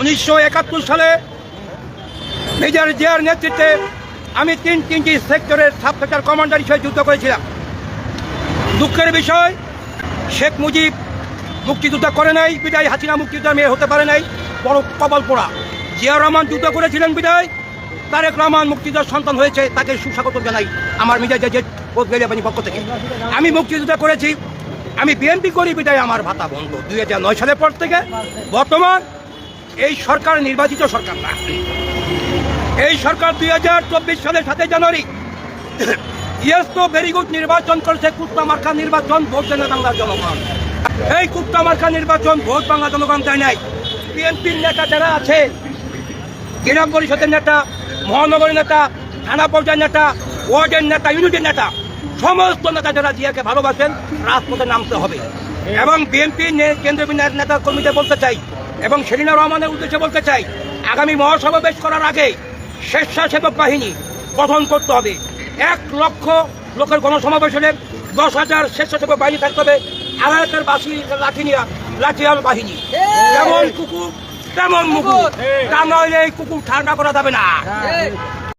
উনিশশো একাত্তর সালে মেজর জিয়ার নেতৃত্বে আমি তিন তিনটি সেক্টরের সাব সেক্টর কমান্ডার হিসেবে যুদ্ধ করেছিলাম। দুঃখের বিষয়, শেখ মুজিব মুক্তিযুদ্ধ করে নাই, বিদায় হাসিনা মুক্তিযুদ্ধ মেয়ে হতে পারে নাই, বড় কবল পোড়া। জিয়া রহমান যুদ্ধ করেছিলেন বিদায়, তারেক রহমান মুক্তিযোদ্ধার সন্তান হয়েছে, তাকে সুস্বাগত জানাই আমার মিডিয়া যে বাহিনী পক্ষ থেকে। আমি মুক্তিযুদ্ধ করেছি, আমি বিএনপি করি বিদায় আমার ভাতা বন্ধ। দুই হাজার নয় সালের পর থেকে বর্তমান এই সরকার নির্বাচিত সরকার না। এই সরকার দুই হাজার চব্বিশ সালের সাথে জানুয়ারি। ইয়েস তো ভেরি গুড নির্বাচন করেছে কুত্তা মার্কা নির্বাচন, ভোট দেয় না বাংলার জনগণ। এই কুত্তা মার্কা নির্বাচন, ভোট বাংলা জনগণ দেয় নাই। বিএনপির নেতা যারা আছে গ্রাম পরিষদের নেতা মহানগরের নেতা, থানা পর্যায়ের নেতা, ওয়ার্ডের নেতা, ইউনিটের নেতা, সমস্ত নেতা যারা জিয়াকে ভালোবাসেন, রাজপথে নামতে হবে। এবং বিএনপি কেন্দ্রীয় নেতা কর্মীদের বলতে চাই এবং সেলিনা রহমানের উদ্দেশ্যে বলতে চাই আগামী মহাসমাবেশ করার আগে স্বেচ্ছাসেবক বাহিনী গঠন করতে হবে। এক লক্ষ লোকের গণসমাবেশ হলে দশ হাজার স্বেচ্ছাসেবক বাহিনী থাকতে হবে। আড়াইটার বাসি লাঠি নিয়া লাঠিয়াল বাহিনী। যেমন কুকুর তেমন মুকুর তা নইলে এই কুকুর ঠান্ডা করা যাবে না।